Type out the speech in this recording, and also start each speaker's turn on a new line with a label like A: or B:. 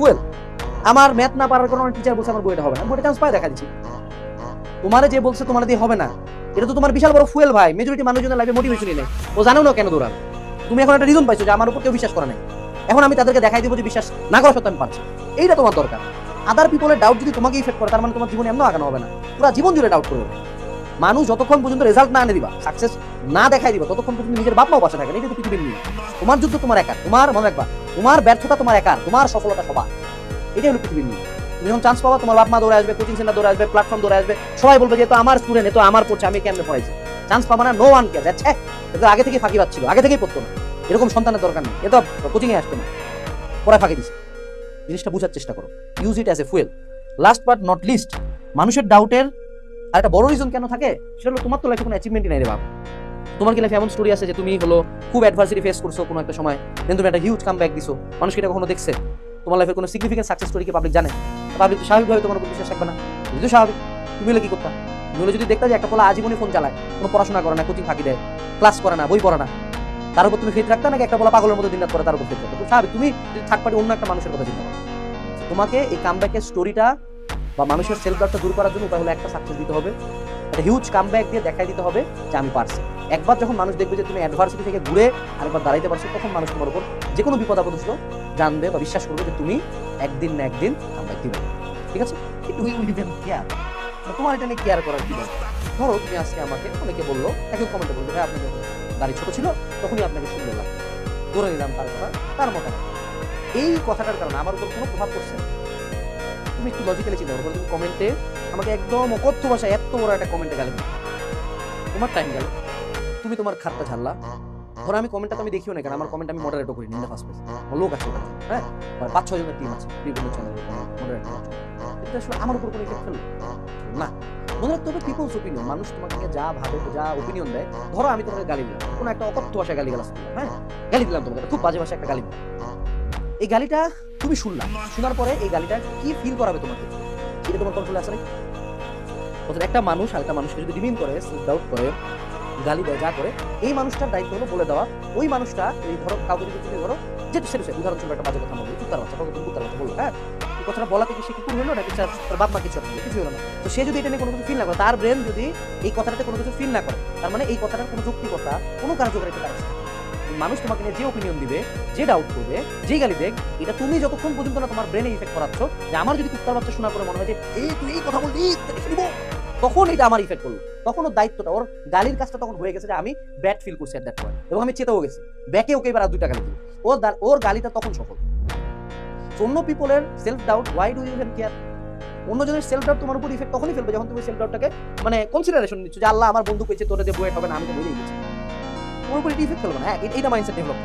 A: Fuel. আমার math না পারার কারণে টিচার বলছে আমার বইটা হবে না। বইটা চান্স পায় দেখা দিচ্ছি। তোমারে যে বলছে তোমার দিয়ে হবে না। এটা তো তোমার বিশাল বড় ফুয়েল ভাই। মেজরিটি মানুষজনের লাইফে মোটিভেশনই নেই। ও জানেও না কেন দৌড়াবে তুমি এখন একটা রিজন পাইছো যে আমার উপর কেউ বিশ্বাস করে নাই। এখন আমি তাদেরকে দেখাই দিব যে বিশ্বাস না করা সত্ত্বেও আমি পারছি। এইটা তোমার দরকার। আদার পিপলের ডাউট যদি তোমাকে ইফেক্ট করে, তার মানে তোমার জীবনে এমন আগানো হবে না। পুরো জীবন জুড়ে ডাউট করবে মানুষ যতক্ষণ পর্যন্ত রেজাল্ট না এনে দিবা সাকসেস না দেখাই দিবা, ততক্ষণ পর্যন্ত নিজের বাপ মাও বাসা থাকেন এটা তো পৃথিবীর নিয়ম। তোমার যুদ্ধ তোমার একার, তোমার, মনে রাখবা, তোমার ব্যর্থতা তোমার একার, তোমার সফলতা সবার। এটাই হলো পৃথিবীর নিয়ম। তুমি যখন চান্স পাবা, তোমার বাপ মা দৌড়ে আসবে কোচিং সেন্টার দৌড়ে আসবে প্ল্যাটফর্ম দৌড়ে আসবে, সবাই বলবে যে তো আমার স্টুডেন্ট এ তো আমার পড়ছে, আমি কেমনে পড়াইছি? চান্স পাবা না নো ওয়ান কে যাচ্ছে এটা আগে থেকে ফাঁকি পাচ্ছিল আগে থেকেই পড়তো না। এরকম সন্তানের দরকার নেই, এ তো কোচিং এ আসতো না। পড়ায় ফাঁকি দিছে। জিনিসটা বোঝার চেষ্টা করো। Use it as a fuel last but not least মানুষের ডাউটের আর একটা বড় রিজন কেন থাকে, সেটা হলো তোমার তো লাইফে কোনো অ্যাচিভমেন্টই নাই রে বাপ। তোমার কি লাইফে এমন স্টোরি আছে যে তুমি হলো খুব অ্যাডভার্সিটি ফেস করছ কোনো একটা সময় দেন তুমি একটা হিউজ কাম ব্যাক দিছো। মানুষ এটা কখনো দেখছে? তোমার লাইফের কোনো সিগনিফিকেন্ট সাকসেস স্টোরি কি পাবলিক জানে? পাবলিক স্বাভাবিকভাবে তোমার উপর বিশ্বাস রাখবে না। যদি স্বাভাবিক। তুমি হলে কি করতা? তুমি হলে যদি দেখতা যে একটা পোলা আজীবনই ফোন চালায়, কোনো পড়াশোনা করে না, কোচিং ফাঁকি দেয় ক্লাস করে না, বই পড়ে না, তার উপর তুমি ফিট রাখতে নাকি একটা পোলা পাগলের মতো দিন রাত করে তার উপর ফেট রাখতো? স্বাভাবিক। তুমি থার্ড পার্টি অন্য একটা মানুষের কথা চিন্তা করো। তোমাকে এই কামব্যাকের স্টোরিটা বা মানুষের সেলফ ডাউটটা দূর করার জন্য উপায় হলো একটা সাকসেস দিতে হবে। একটা হিউজ কামব্যাক দিয়ে দেখাই দিতে হবে যে আমি পারছি। একবার যখন মানুষ দেখবে যে তুমি অ্যাডভার্সিটি থেকে ঘুরে আরেকবার দাঁড়াইতে পারছ, তখন মানুষ তোমার উপর যে কোনো বিপদ আপদ জানবে বা বিশ্বাস করবে যে তুমি একদিন না একদিন কামব্যাক দিবে। ঠিক আছে? কেয়ার তোমার এটা নিয়ে কেয়ার করার কি ধরো তুমি আজকে আমাকে অনেকে বলল একই কমেন্টে বলবে, ভাই, আপনি যখন গাড়ি ছোট ছিল, তখনই আপনাকে সুন্দর লাগতো ধরে নিলাম তার কথা, তার মতো এই কথাটার কারণে আমার উপর কোনো প্রভাব পড়ছে না। তুমি একটু লজিক্যালি চিন্তা করো তুমি কমেন্টে আমাকে একদম অকথ্য ভাষায় এত বড় একটা কমেন্টে গেলে তোমার টাইম গেল। তুমি তোমার খাতটা ছাড়লা ধরো আমি কমেন্টটা তো আমি দেখিও না কেন, আমার কমেন্ট আমি মডারেটও করি ইন ফার্স্ট আমার লোক আছে হ্যাঁ? পাঁচ, ছয় জনের টিম আছে, বিভিন্ন চ্যানেলের মডারেটর এটা আসলে আমার উপর কোনো ইফেক্ট ফেলবে না। মনে রাখতে হবে পিপলস ওপিনিয়ন মানুষ তোমাকে যা ভাবে, যা ওপিনিয়ন দেয়, ধরো আমি তোমাকে গালি দিলাম। কোনো একটা অকথ্য ভাষায় গালি গালাস হ্যাঁ? গালি দিলাম তোমাকে খুব বাজে ভাষায় একটা গালি এই গালিটা তুমি শুনলা শোনার পরে এই গালিটা কি ফিল করাবে তোমাকে? এটা তোমার কন্ট্রোলে নাকি? অর্থাৎ একটা মানুষ আরেকটা মানুষকে যদি ডিমিন করে ডাউট করে, গালি দেয়, যা করে, এই মানুষটার দায়িত্ব হলো বলে দেওয়া। ওই মানুষটা, এই ধরো, কাউকে যদি তুমি ধরো যেটা সেটা সে উদাহরণস্বরূপ একটা বাজে কথা বলবে কুত্তার বাচ্চা কাউকে তুমি বাচ্চা বলল হ্যাঁ? এই কথাটা বলা থেকে সে কুকুর হলো? তার তার বাপ মা কিছু হলো? কিছু হলো না। তো সে যদি এটা নিয়ে কোনো কিছু ফিল না করে, তার ব্রেন যদি এই কথাটাতে কোনো কিছু ফিল না করে, তার মানে এই কথাটার কোনো যুক্তিকতা কোনো কার্যকারিতা আছে মানুষ তোমাকে নিয়ে যে ওপিনিয়ন দিবে, যে ডাউট করবে, যে গালি দেখ, এটা তুমি যতক্ষণ পর্যন্ত না তোমার ব্রেনে ইফেক্ট করাচ্ছ, যে আমার যদি কুত্তার বাচ্চা শোনা করে মনে হয় যে এই তুই এই কথা বললি তখন এটা আমার ইফেক্ট করল। তখন ওর দায়িত্বটা, ওর গালির কাজটা তখন হয়ে গেছে যে আমি ব্যাড ফিল করছি অ্যাট দ্যাট পয়েন্ট এবং আমি চেতেও গেছি। ব্যাকে ওকে এবার আর দুইটা গালি দিই ওর ওর গালিটা তখন সফল। অন্য পিপলের self doubt why do you even care অন্যজনের সেলফ ডাউট তোমার উপর ইফেক্ট তখনই ফেলবে যখন তুমি সেলফ ডাউটটাকে মানে কনসিডারেশন নিচ্ছ যে, আল্লাহ, আমার বন্ধু কইছে তোরা যে বইয়েট হবে না, আমি তো বলেই গেছি। তোমার উপর এটা ইফেক্ট ফেলবে না হ্যাঁ এটা মাইন্ডসেট ডেভেলপ